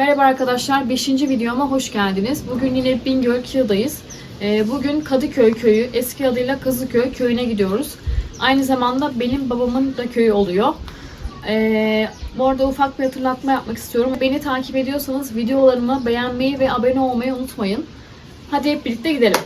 Merhaba arkadaşlar, 5. videoma hoş geldiniz. Bugün yine Bingöl Kia'dayız. Ee, Bugün Kadıköy köyü, eski adıyla Kazıköy köyüne gidiyoruz. Aynı zamanda benim babamın da köyü oluyor. Ee, bu arada ufak bir hatırlatma yapmak istiyorum. Beni takip ediyorsanız videolarımı beğenmeyi ve abone olmayı unutmayın. Hadi hep birlikte gidelim.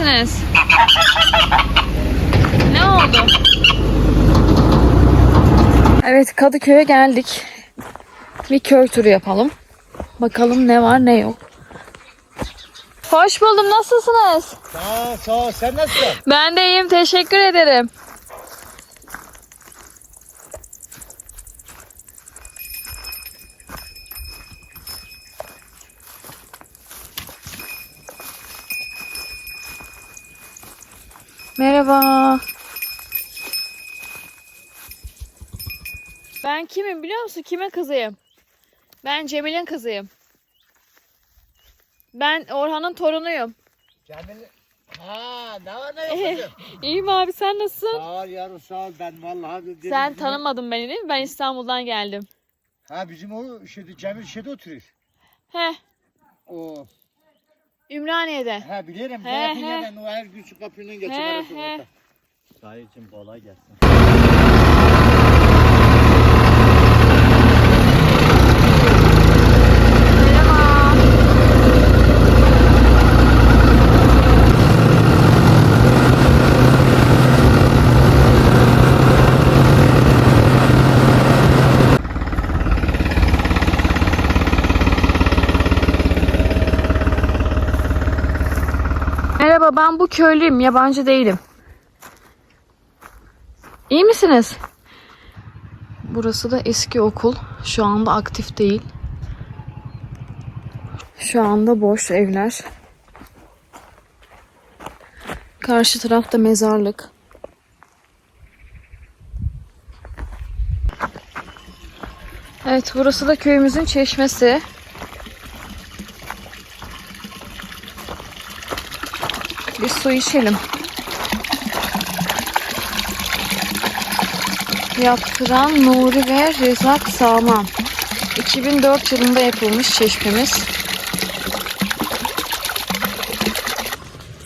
Misiniz? Ne oldu? Evet Kadıköy'e geldik. Bir köy turu yapalım. Bakalım ne var ne yok. Hoş buldum. Nasılsınız? Sağ ol, sağ ol. Sen nasılsın? Ben de iyiyim. Teşekkür ederim. Merhaba. Ben kimim biliyor musun? Kime kızıyım? Ben Cemil'in kızıyım. Ben Orhan'ın torunuyum. Cemil. Ha, ne var ne yok kızım? İyiyim abi sen nasılsın? Sağ ol yavrum sağ ol. Ben vallahi dedim. Sen bizim- tanımadın beni değil mi? Ben İstanbul'dan geldim. Ha bizim o şeyde Cemil şeyde oturuyor. He, O Ümraniye'de. ha bilirim. He, he. ben o her gün şu kapının geçip He, arası he. orada. Dayıcım kolay gelsin. Merhaba. Merhaba ben bu köylüyüm yabancı değilim. İyi misiniz? Burası da eski okul. Şu anda aktif değil. Şu anda boş evler. Karşı tarafta mezarlık. Evet burası da köyümüzün çeşmesi. Su içelim. Yaptıran Nuri ve Rezak Sağlam. 2004 yılında yapılmış çeşmemiz.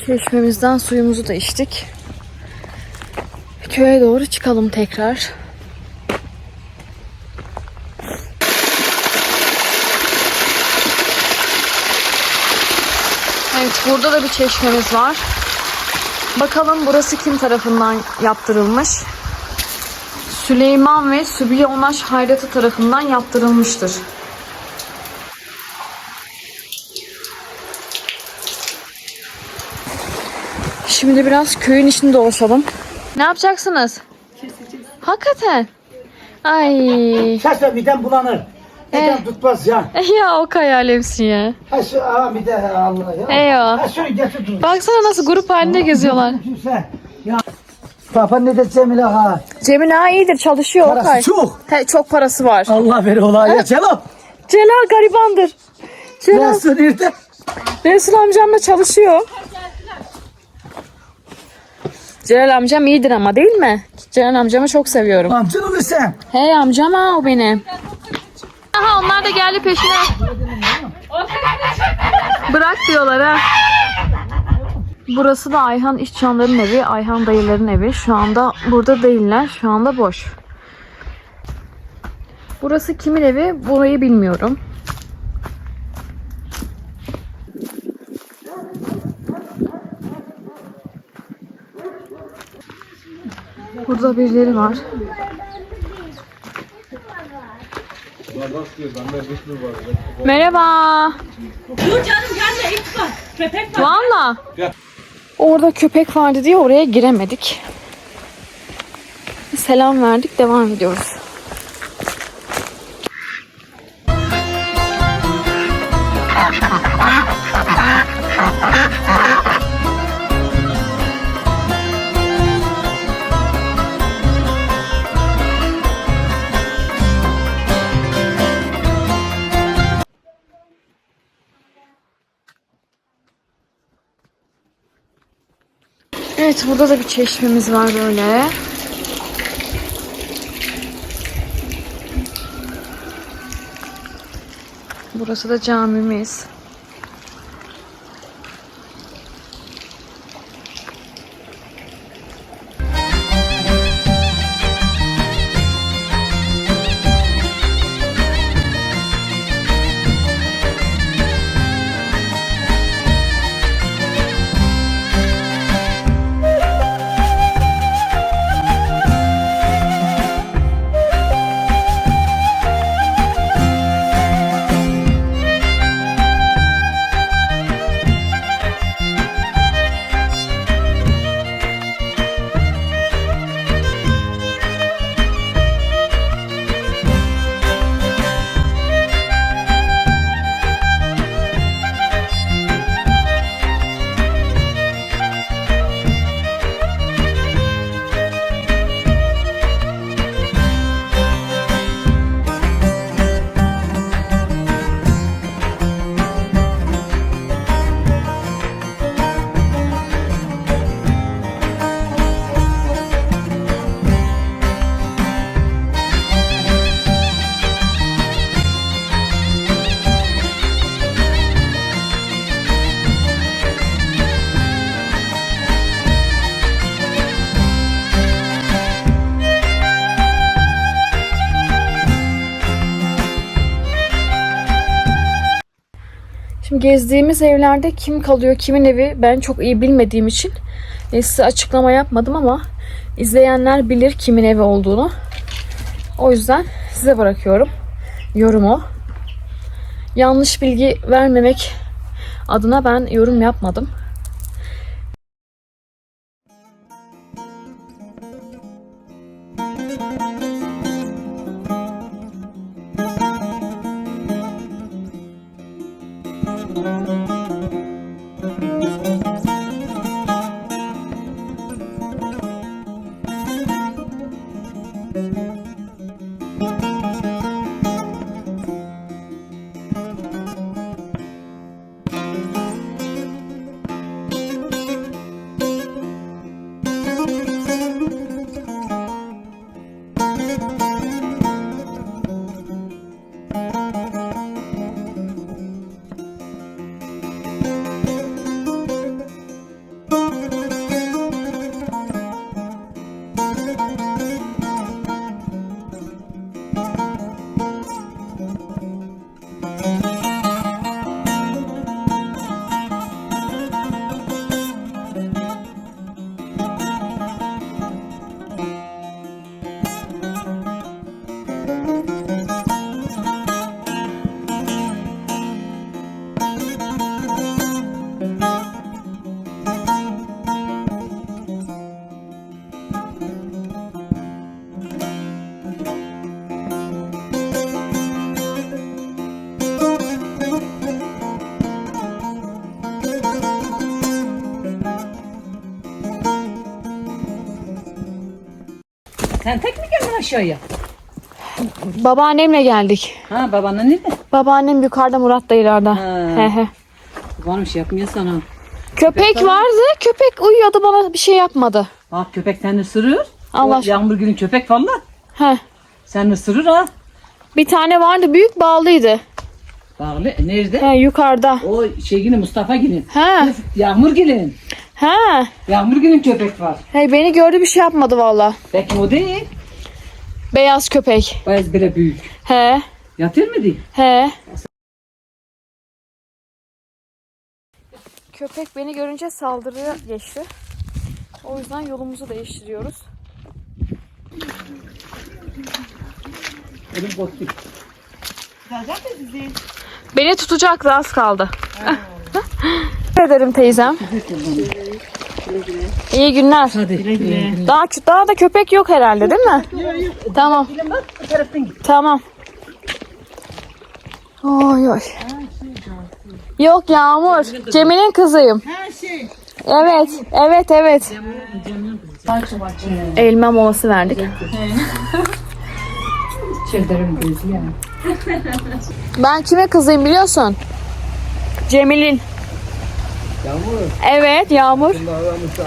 Çeşmemizden suyumuzu da içtik. Köye doğru çıkalım tekrar. Evet burada da bir çeşmemiz var. Bakalım burası kim tarafından yaptırılmış? Süleyman ve Sübiye Onaş Hayratı tarafından yaptırılmıştır. Şimdi biraz köyün içinde dolaşalım. Ne yapacaksınız? Keseceğiz. Hakikaten. Ay. Şaşla midem bulanır. Midem Eh. tutmaz ya. Ya o hayalimsin ya. Ha şu aa mide Allah ya. Eyvah. Ha şunu getir dur. Baksana nasıl grup halinde geziyorlar. Kimse. Ya. Papa ne de Cemil ha. Cemil ha iyidir çalışıyor Parası Okay. çok. He, çok parası var. Allah veri ola ya. Celal. Celal garibandır. Celal, Nasıl nerede? Resul amcamla çalışıyor. Celal amcam iyidir ama değil mi? Celal amcamı çok seviyorum. Amcan olur sen. Hey amcam ha o benim. Aha onlar da geldi peşine. Bırak diyorlar ha. Burası da Ayhan İşcanların evi, Ayhan dayıların evi. Şu anda burada değiller. Şu anda boş. Burası kimin evi? Burayı bilmiyorum. Burada birileri var. Merhaba. Dur canım gelme it var. Köpek var. Valla. Orada köpek vardı diye oraya giremedik. Selam verdik, devam ediyoruz. Evet, burada da bir çeşmemiz var böyle. Burası da camimiz. Gezdiğimiz evlerde kim kalıyor, kimin evi ben çok iyi bilmediğim için e, size açıklama yapmadım ama izleyenler bilir kimin evi olduğunu. O yüzden size bırakıyorum yorumu. Yanlış bilgi vermemek adına ben yorum yapmadım. Aşağıya? Babaannemle geldik. Ha babanın nerede? Babaannem yukarıda Murat dayılarda. Ha. He he. Babanım şey yapmıyor sana. Köpek vardı. Köpek uyuyordu bana bir şey yapmadı. Bak köpek seni ısırır. Allah O. Yağmur günün köpek falan. He. Seni ısırır ha. Bir tane vardı büyük bağlıydı. Bağlı. Nerede? He yukarıda. O şey yine Mustafa gelin. He. Yağmur gelin. Ha. Yağmur günün köpek var. Hey beni gördü bir şey yapmadı valla. Belki o değil. Beyaz köpek. Bayaz bire büyük. He. Yatır mı değil? He. Köpek beni görünce saldırıya geçti. O yüzden yolumuzu değiştiriyoruz. Elim koptu. Beni tutacaktı az kaldı. Teşekkür ederim teyzem. İyi günler. Hadi. Daha daha da köpek yok herhalde değil mi? Tamam. Tamam. Oy oy. Yok Yağmur. Cemil'in kızıyım. Evet, evet, evet. Elma molası verdik. Çıldarım gözü ya. Ben kime kızıyım biliyorsun? Cemil'in. Yağmur. Evet Yağmur.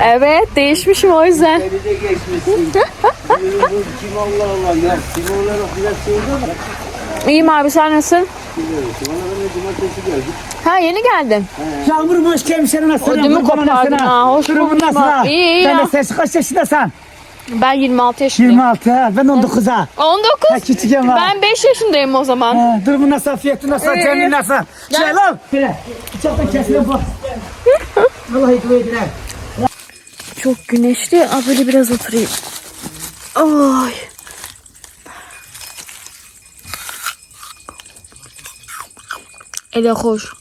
Evet değişmişim o yüzden. Beni de geçmişsin. Yürü bu kim Allah Allah ya. Kim olarak biraz ama. İyiyim abi sen nasılsın? Bilmiyorum. Bana ben de cumartesi geldik. Ha yeni geldim. Yağmur hoş gelmiş senin aslanım. Ödümü kopardın ha, hoş bulduk nasıl? İyi, iyi Sen ya. de ses kaç yaşındasın? Ben 26 yaşındayım. 26 ha. Ben 19 ha. 19. Ha, küçükken var. Ben 5 yaşındayım o zaman. Ha, durumun nasıl? Fiyatı nasıl? Cemil nasıl? Şey lan. Bıçakla kesile bak. Vallahi ha. Çok güneşli. Aa, böyle biraz oturayım. Ay. Ele hoş.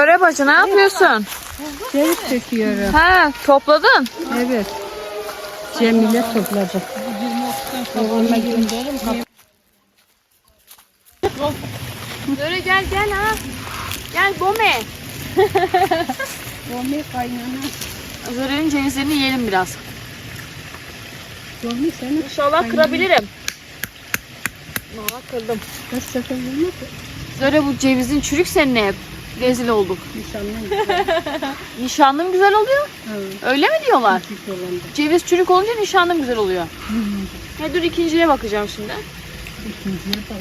Zöre bacı ne yapıyorsun? Ceviz çekiyorum. Ha topladın. Evet. Cemile topladı. Zöre gel gel ha. Gel Bome. Olmuyor kaynana. Zöre'nin cevizlerini yiyelim biraz. Olmuyor senin. İnşallah kırabilirim. Valla kırdım. Kaç sefer. Zöre bu cevizin çürük seninle hep. Rezil olduk. Nişanlım Nişanlım güzel oluyor. Evet. Öyle mi diyorlar? Ceviz çürük olunca nişanlım güzel oluyor. He dur ikinciye bakacağım şimdi. ikinciye bak,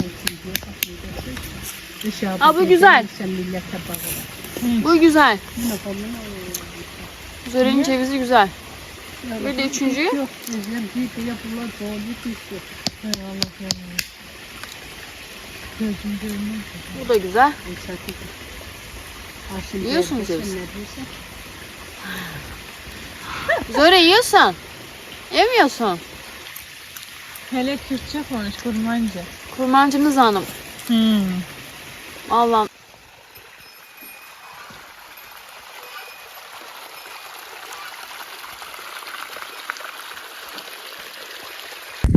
ikinciye bak. Aa, bu güzel. Bu güzel. Zöre'nin cevizi güzel. Bir de üçüncüyü. Yok, bizler bir de. Gözüm görmüyor. Bu da güzel. Yiyorsun ceviz. Zöre yiyorsan. Yemiyorsun. Hele Kürtçe konuş kurmancı. Kurmancınız hanım. Hmm. Allah'ım.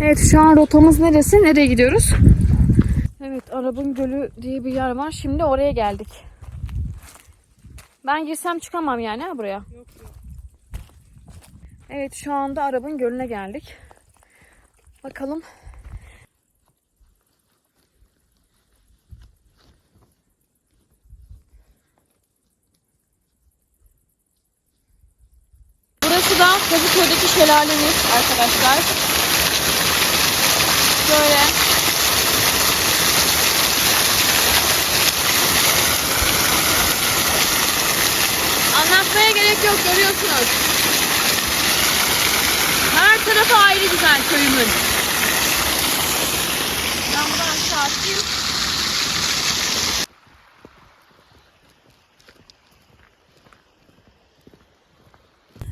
Evet şu an rotamız neresi? Nereye gidiyoruz? Evet Arabın Gölü diye bir yer var. Şimdi oraya geldik. Ben girsem çıkamam yani ha buraya. Evet şu anda Arabın Gölü'ne geldik. Bakalım Burası da Kazıköy'deki şelalemiz arkadaşlar. Şöyle. Gerek yok görüyorsunuz. Her tarafı ayrı güzel köyümün. Ben buradan aşağı.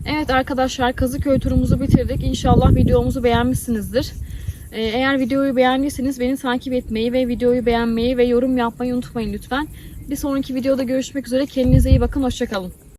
Evet arkadaşlar Kazıköy turumuzu bitirdik. İnşallah videomuzu beğenmişsinizdir. Ee, Eğer videoyu beğendiyseniz beni takip etmeyi ve videoyu beğenmeyi ve yorum yapmayı unutmayın lütfen. Bir sonraki videoda görüşmek üzere. Kendinize iyi bakın. Hoşçakalın.